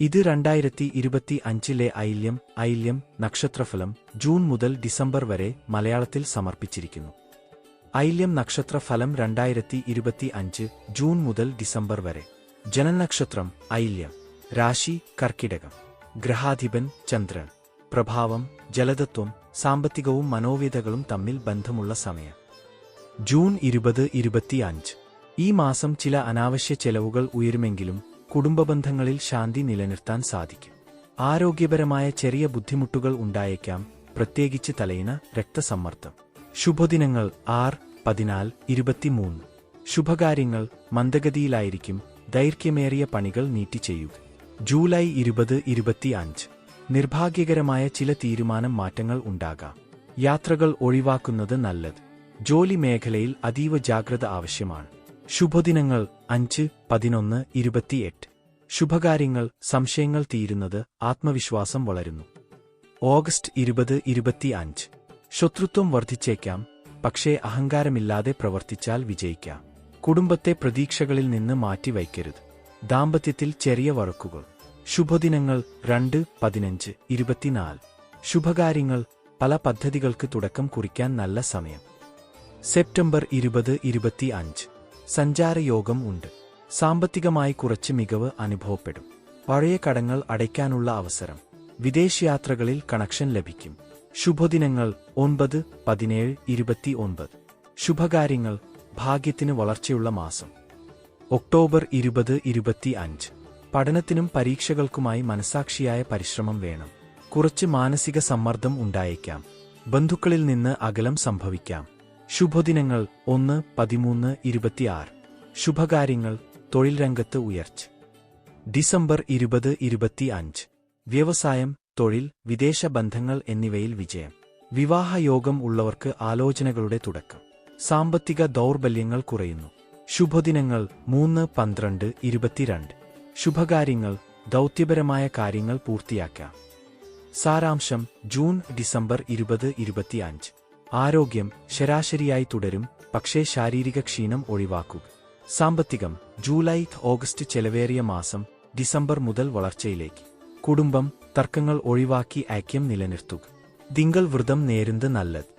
ഇത് രണ്ടായിരത്തി ഇരുപത്തി അഞ്ചിലെ ഐല്യം ഐല്യം നക്ഷത്രഫലം ജൂൺ മുതൽ ഡിസംബർ വരെ മലയാളത്തിൽ സമർപ്പിച്ചിരിക്കുന്നു. ഐല്യം നക്ഷത്രഫലം രണ്ടായിരത്തി ഇരുപത്തി അഞ്ച് ജൂൺ മുതൽ ഡിസംബർ വരെ. ജനനക്ഷത്രം ഐല്യം. രാശി കർക്കിടകം. ഗ്രഹാധിപൻ ചന്ദ്രൻ. പ്രഭാവം ജലതത്വം സാമ്പത്തികവും മനോവ്യതകളും തമ്മിൽ ബന്ധമുള്ള സമയം. ജൂൺ ഇരുപത് ഇരുപത്തിയഞ്ച് ഈ മാസം ചില അനാവശ്യ ചെലവുകൾ ഉയരുമെങ്കിലും കുടുംബബന്ധങ്ങളിൽ ശാന്തി നിലനിർത്താൻ സാധിക്കും. ആരോഗ്യപരമായ ചെറിയ ബുദ്ധിമുട്ടുകൾ ഉണ്ടായേക്കാം പ്രത്യേകിച്ച് തലയിണ രക്തസമ്മർദ്ദം. ശുഭദിനങ്ങൾ ആർ പതിനാല് ഇരുപത്തിമൂന്ന്. ശുഭകാര്യങ്ങൾ മന്ദഗതിയിലായിരിക്കും ദൈർഘ്യമേറിയ പണികൾ നീട്ടി ചെയ്യുക. ജൂലൈ ഇരുപത് ഇരുപത്തിയഞ്ച്. നിർഭാഗ്യകരമായ ചില തീരുമാനം മാറ്റങ്ങൾ ഉണ്ടാകാം. യാത്രകൾ ഒഴിവാക്കുന്നത് നല്ലത്. ജോലി മേഖലയിൽ അതീവ ജാഗ്രത ആവശ്യമാണ്. ശുഭദിനങ്ങൾ അഞ്ച് പതിനൊന്ന് ഇരുപത്തിയെട്ട്. ശുഭകാര്യങ്ങൾ സംശയങ്ങൾ തീരുന്നത് ആത്മവിശ്വാസം വളരുന്നു. ഓഗസ്റ്റ് ഇരുപത് ഇരുപത്തിയഞ്ച്. ശത്രുത്വം വർദ്ധിച്ചേക്കാം പക്ഷേ അഹങ്കാരമില്ലാതെ പ്രവർത്തിച്ചാൽ വിജയിക്കാം. കുടുംബത്തെ പ്രതീക്ഷകളിൽ നിന്ന് മാറ്റിവയ്ക്കരുത്. ദാമ്പത്യത്തിൽ ചെറിയ വഴക്കുകൾ. ശുഭദിനങ്ങൾ രണ്ട് പതിനഞ്ച് ഇരുപത്തിനാല്. ശുഭകാര്യങ്ങൾ പല പദ്ധതികൾക്ക് തുടക്കം കുറിക്കാൻ നല്ല സമയം. സെപ്റ്റംബർ ഇരുപത് ഇരുപത്തിയഞ്ച്. സഞ്ചാരയോഗം ഉണ്ട്. സാമ്പത്തികമായി കുറച്ച് മികവ് അനുഭവപ്പെടും. പഴയ കടങ്ങൾ അടയ്ക്കാനുള്ള അവസരം. വിദേശയാത്രകളിൽ കണക്ഷൻ ലഭിക്കും. ശുഭദിനങ്ങൾ ഒൻപത് പതിനേഴ് ഇരുപത്തി ഒൻപത്. ശുഭകാര്യങ്ങൾ ഭാഗ്യത്തിന് വളർച്ചയുള്ള മാസം. ഒക്ടോബർ ഇരുപത് ഇരുപത്തി അഞ്ച്. പഠനത്തിനും പരീക്ഷകൾക്കുമായി മനസാക്ഷിയായ പരിശ്രമം വേണം. കുറച്ച് മാനസിക സമ്മർദ്ദം ഉണ്ടായേക്കാം. ബന്ധുക്കളിൽ നിന്ന് അകലം സംഭവിക്കാം. ശുഭദിനങ്ങൾ ഒന്ന് പതിമൂന്ന് ഇരുപത്തിയാറ്. ശുഭകാര്യങ്ങൾ തൊഴിൽ രംഗത്ത് ഉയർച്ച. ഡിസംബർ ഇരുപത് ഇരുപത്തിയഞ്ച്. വ്യവസായം തൊഴിൽ വിദേശ ബന്ധങ്ങൾ എന്നിവയിൽ വിജയം. വിവാഹയോഗം ഉള്ളവർക്ക് ആലോചനകളുടെ തുടക്കം. സാമ്പത്തിക ദൗർബല്യങ്ങൾ കുറയുന്നു. ശുഭദിനങ്ങൾ മൂന്ന് പന്ത്രണ്ട് ഇരുപത്തിരണ്ട്. ശുഭകാര്യങ്ങൾ ദൗത്യപരമായ കാര്യങ്ങൾ പൂർത്തിയാക്കാം. സാരാംശം ജൂൺ ഡിസംബർ ഇരുപത് ഇരുപത്തിയഞ്ച്. ആരോഗ്യം ശരാശരിയായി തുടരും പക്ഷേ ശാരീരിക ക്ഷീണം ഒഴിവാക്കുക സാമ്പത്തികം ജൂലൈ ഓഗസ്റ്റ് ചെലവേറിയ മാസം ഡിസംബർ മുതൽ വളർച്ചയിലേക്ക്. കുടുംബം തർക്കങ്ങൾ ഒഴിവാക്കി ഐക്യം നിലനിർത്തുക. തിങ്കൾ വ്രതം നേരുന്നത് നല്ലത്.